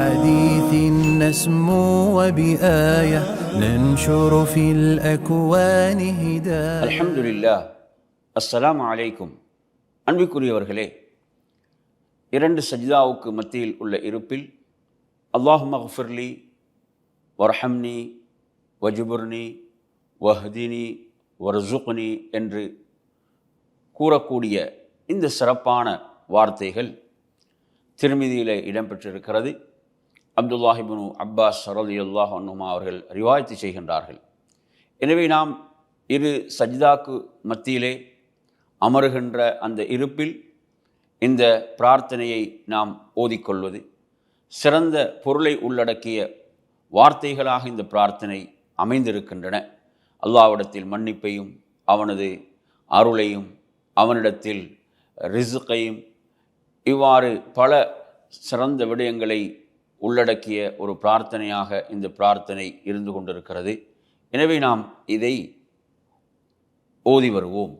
بحديث نسمو وبآية ننشر في الأكوان هداية அல்ஹம்துலில்லா அஸ்ஸலாமு அலைக்கும் அன்பிற்குரியவர்களே இரண்டு சஜிதாவுக்கு மத்தியில் உள்ள இருப்பில் அல்லாஹு மஃபிர்லி வர்ஹம்னி வஜுபுர்னி வஹ்தினி வர்சுக்னி என்று கூறக்கூடிய இந்த சிறப்பான வார்த்தைகள் திருமதியிலே இடம்பெற்றிருக்கிறது அப்துல்லாஹிபுனு அப்பாஸ் சரலி அல்லாஹ் அன்னுமா அவர்கள் ரிவாயத்து செய்கின்றார்கள். எனவே நாம் இரு சஜிதாக்கு மத்தியிலே அமருகின்ற அந்த இருப்பில் இந்த பிரார்த்தனையை நாம் ஓதிக்கொள்வது சிறந்த பொருளை உள்ளடக்கிய வார்த்தைகளாக இந்த பிரார்த்தனை அமைந்திருக்கின்றன. அல்லாவிடத்தில் மன்னிப்பையும் அவனது அருளையும் அவனிடத்தில் ரிசுக்கையும் இவ்வாறு பல சிறந்த விடயங்களை உள்ளடக்கிய ஒரு பிரார்த்தனையாக இந்த பிரார்த்தனை இருந்து கொண்டிருக்கிறது. எனவே நாம் இதை ஓதி வருவோம்.